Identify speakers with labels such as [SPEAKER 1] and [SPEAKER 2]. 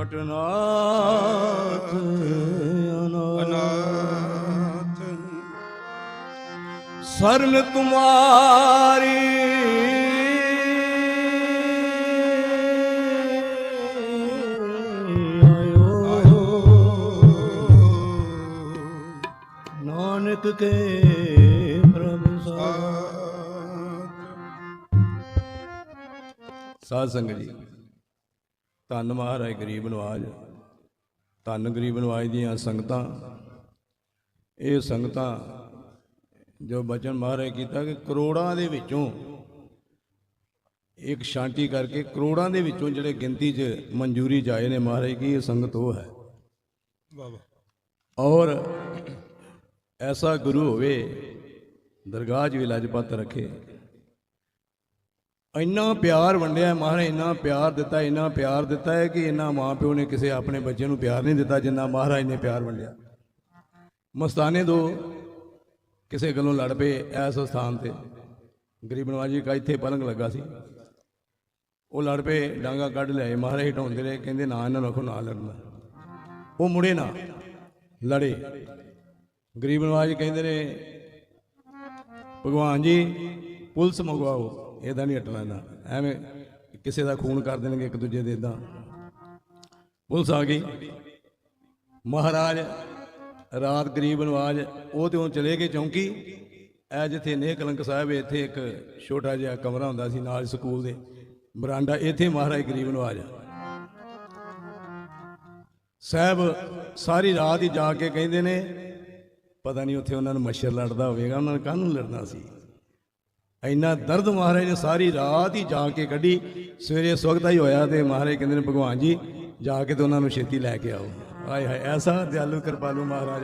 [SPEAKER 1] ਛਟਨਾਥ ਅਨਾਥ। ਸਰਨ ਤੁਮਾਰੀ ਆਇਓ ਨਾਨਕ ਕੇ ਪ੍ਰਭ ਸਾਥ। ਸਾਧ ਸੰਗਤ ਜੀ। ਧੰਨ ਮਹਾਰਾਜ ਗਰੀਬ ਨਵਾਜ। ਧੰਨ ਗਰੀਬ ਨਵਾਜ ਦੀਆਂ ਸੰਗਤਾਂ। ਇਹ ਸੰਗਤਾਂ ਜੋ ਬਚਨ ਮਹਾਰਾਜ ਕੀਤਾ ਕਿ ਕਰੋੜਾਂ ਦੇ ਵਿੱਚੋਂ ਇੱਕ ਸ਼ਾਂਤੀ ਕਰਕੇ ਕਰੋੜਾਂ ਦੇ ਵਿੱਚੋਂ ਜਿਹੜੇ ਗਿਣਤੀ 'ਚ ਮਨਜ਼ੂਰੀ ਜਾਏ ਨੇ ਮਹਾਰਾਜ ਕੀ ਇਹ ਸੰਗਤ ਉਹ ਹੈ।
[SPEAKER 2] ਬਾਬਾ
[SPEAKER 1] ਔਰ ਐਸਾ ਗੁਰੂ ਹੋਵੇ ਦਰਗਾਹ 'ਚ ਵੀ ਲਜਪਤ ਰੱਖੇ। ਇੰਨਾ ਪਿਆਰ ਵੰਡਿਆ ਮਹਾਰਾਜ, ਇੰਨਾ ਪਿਆਰ ਦਿੱਤਾ, ਇੰਨਾ ਪਿਆਰ ਦਿੱਤਾ ਹੈ ਕਿ ਇੰਨਾ ਮਾਪਿਓ ਨੇ ਕਿਸੇ ਆਪਣੇ ਬੱਚੇ ਨੂੰ ਪਿਆਰ ਨਹੀਂ ਦਿੱਤਾ ਜਿੰਨਾ ਮਹਾਰਾਜ ਨੇ ਪਿਆਰ ਵੰਡਿਆ। ਮਸਤਾਨੇ ਦੋ ਕਿਸੇ ਗੱਲੋਂ ਲੜ ਪਏ ਐਸ ਸਥਾਨ ਤੇ। ਗਰੀਬ ਨਵਾਜੀ ਕਾ ਇੱਥੇ ਪਲੰਗ ਲੱਗਾ ਸੀ। ਉਹ ਲੜ ਪਏ, ਡਾਂਗਾ ਕੱਢ ਲਿਆਏ, ਮਹਾਰਾਜ ਹਟਾਉਂਦੇ ਰਹੇ, ਕਹਿੰਦੇ ਨਾ, ਇਹਨਾਂ ਨੂੰ ਰੱਖੋ ਨਾ ਲੜਨਾ। ਉਹ ਮੁੜੇ ਨਾ, ਲੜੇ। ਗਰੀਬ ਨਵਾਜ ਕਹਿੰਦੇ ਨੇ, ਭਗਵਾਨ ਜੀ, ਪੁਲਿਸ ਮੰਗਵਾਓ। ਇਹਦਾ ਨਹੀਂ ਹਟਣਾ ਨਾ ਐਵੇਂ ਕਿਸੇ ਦਾ ਖੂਨ ਕਰ ਦੇਣਗੇ ਇੱਕ ਦੂਜੇ ਦੇ ਇਦਾਂ ਪੁਲਿਸ ਆ ਗਈ। ਮਹਾਰਾਜ, ਰਾਤ ਗਰੀਬ ਨਵਾਜ, ਉਹ ਤੇ ਉਹ ਚਲੇ ਗਏ ਚੌਂਕੀ। ਐ ਜਿੱਥੇ ਨੇਹ ਕਲੰਕ ਸਾਹਿਬ, ਇੱਥੇ ਇੱਕ ਛੋਟਾ ਜਿਹਾ ਕਮਰਾ ਹੁੰਦਾ ਸੀ ਨਾਲ ਸਕੂਲ ਦੇ। ਬਰਾਂਡਾ, ਇੱਥੇ ਮਹਾਰਾਜ ਗਰੀਬ ਨਵਾਜ। ਸਾਹਿਬ, ਸਾਰੀ ਰਾਤ ਹੀ ਜਾ ਕੇ ਕਹਿੰਦੇ ਨੇ, ਪਤਾ ਨਹੀਂ ਉੱਥੇ ਉਹਨਾਂ ਨੂੰ ਮੱਛਰ ਲੜਦਾ ਹੋਵੇਗਾ, ਉਹਨਾਂ ਨੇ ਕਾਹਨੂੰ ਲੜਨਾ ਸੀ? ਇੰਨਾ ਦਰਦ ਮਹਾਰਾਜ ਨੇ ਸਾਰੀ ਰਾਤ ਹੀ ਜਾ ਕੇ ਕੱਢੀ। ਸਵੇਰੇ ਸਵਖਤਾ ਹੀ ਹੋਇਆ ਤੇ ਮਹਾਰਾਜ ਕਹਿੰਦੇ ਨੇ, ਭਗਵਾਨ ਜੀ, ਜਾ ਕੇ ਤੇ ਉਹਨਾਂ ਨੂੰ ਛੇਤੀ ਲੈ ਕੇ ਆਓ। ਆਏ ਹਾਏ, ਐਸਾ ਦਿਆਲੂ ਕਿਰਪਾਲੂ ਮਹਾਰਾਜ।